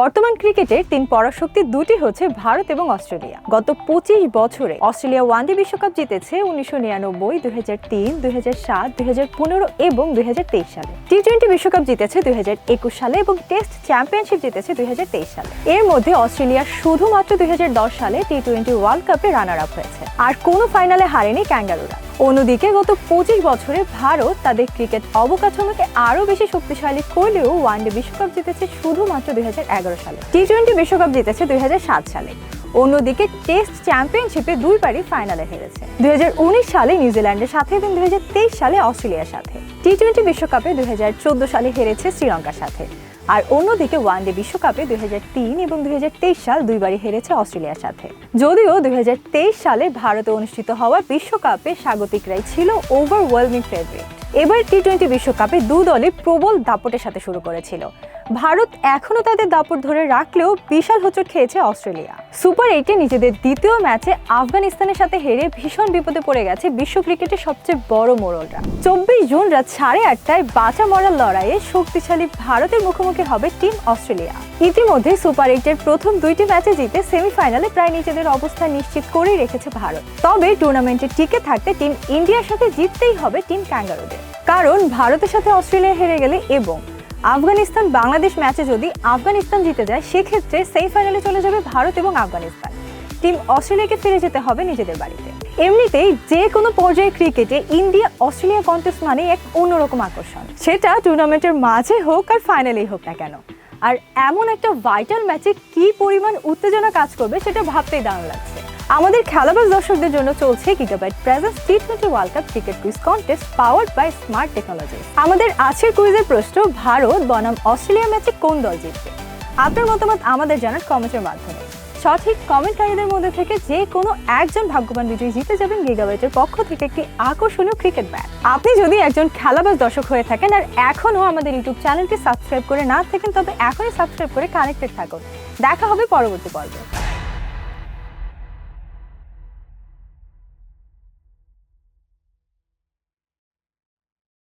বর্তমান ক্রিকেটের তিন পরাশক্তি দুটি হচ্ছে ভারত এবং অস্ট্রেলিয়া। গত পঁচিশ বছরে অস্ট্রেলিয়া ওয়ানডে বিশ্বকাপ জিতেছে উনিশশো নিরানব্বই, দুই হাজার তিন, দুই হাজার সাত, দুই হাজার পনেরো এবং দুই হাজার তেইশ সালে। টি টোয়েন্টি বিশ্বকাপ জিতেছে দুই হাজার একুশ সালে এবং টেস্ট চ্যাম্পিয়নশিপ জিতেছে দুই হাজার তেইশ সালে। এর মধ্যে অস্ট্রেলিয়া শুধুমাত্র দুই হাজার দশ সালে টি টোয়েন্টি ওয়ার্ল্ড কাপে রানার আপ হয়েছে। আর কোনো ফাইনালে হারেনি ক্যাঙ্গারুরা। অন্যদিকে গত পঁচিশ বছরে ভারত তাদের ক্রিকেট অবকাঠামোকে আরও বেশি শক্তিশালী করলেও ওয়ানডে বিশ্বকাপ জিতেছে শুধুমাত্র দুই সালে। টি টোয়েন্টি বিশ্বকাপ জিতেছে দুই হাজার সাত সালে। অন্যদিকে টেস্ট চ্যাম্পিয়নশিপে দুইবারই ফাইনালে হেরেছে। দুই হাজার উনিশ সালে নিউজিল্যান্ডের সাথে এবং দুই হাজার তেইশ সালে অস্ট্রেলিয়ার সাথে। টি টোয়েন্টি বিশ্বকাপে দুই হাজার চোদ্দ সালে হেরেছে শ্রীলঙ্কার সাথে। আর অন্যদিকে ওয়ানডে বিশ্বকাপে দুই হাজার তিন এবং দুই হাজার তেইশ সাল দুইবারই হেরেছে অস্ট্রেলিয়ার সাথে। যদিও দুই হাজার তেইশ সালে ভারতে অনুষ্ঠিত হওয়া বিশ্বকাপে স্বাগতিকরাই ছিল ওভারওয়েলমিং ফেভারিট এবার টি টোয়েন্টি বিশ্বকাপে দু দলে প্রবল দাপটের সাথে শুরু করেছিল। ভারত এখনও তাদের দাপট ধরে রাখলেও বিশাল হোঁচট খেয়েছে অস্ট্রেলিয়া। সুপার এইটে নিজেদের দ্বিতীয় ম্যাচে আফগানিস্তানের সাথে হেরে ভীষণ বিপদে পড়ে গেছে বিশ্ব ক্রিকেটের সবচেয়ে বড় মোড়লরা। চব্বিশ জুন রাত সাড়ে আটটায় বাঁচা মরার লড়াইয়ে শক্তিশালী ভারতের মুখোমুখি হবে টিম অস্ট্রেলিয়া। ইতিমধ্যে সুপার এইটের প্রথম দুইটি ম্যাচে জিতে সেমিফাইনালে প্রায় নিজেদের অবস্থান নিশ্চিত করেই রেখেছে ভারত। তবে টুর্নামেন্টে টিকে থাকতে টিম ইন্ডিয়ার সাথে জিততেই হবে টিম ক্যাঙ্গারুদের। কারণ ভারতের সাথে অস্ট্রেলিয়া হেরে গেলে এবং আফগানিস্তান বাংলাদেশ ম্যাচে যদি আফগানিস্তান জিতে যায়, সেক্ষেত্রে সেমিফাইনালে চলে যাবে ভারত এবং আফগানিস্তান। টিম অস্ট্রেলিয়াকে ফিরে যেতে হবে নিজেদের বাড়িতে। এমনিতেই যে কোনো পর্যায়ে ক্রিকেটে ইন্ডিয়া অস্ট্রেলিয়া কন্টেস্ট মানে এক অন্যরকম আকর্ষণ। সেটা টুর্নামেন্টের মাঝে হোক আর ফাইনালেই হোক না কেন। আর এমন একটা ভাইটাল ম্যাচে কি পরিমাণ উত্তেজনা কাজ করবে, সেটা ভাবতেই দারুণ লাগছে। আমাদের খেলাবাজ দর্শকদের জন্য চলছে gigabyte presents T twenty world cup cricket quiz contest powered by smart technology আমাদের আজকের কুইজের প্রশ্ন, ভারত বনাম অস্ট্রেলিয়া ম্যাচে কোন দল জিতবে? আপনার মতামত আমাদের জানার কমেন্টের মাধ্যমে। সঠিক কমেন্টকারীদের মধ্যে থেকে যে কোনো একজন ভাগ্যবান বিজয়ী জিতে যাবেন গিগাবাইটের পক্ষ থেকে একটি আকর্ষণীয় ক্রিকেট ব্যাট আপনি যদি একজন খেলাবাজ দর্শক হয়ে থাকেন আর এখনও আমাদের ইউটিউব চ্যানেলটি সাবস্ক্রাইব করে না থাকেন, তবে এখনই সাবস্ক্রাইব করে কানেক্টেড থাকুন। দেখা হবে পরবর্তী পর্বে।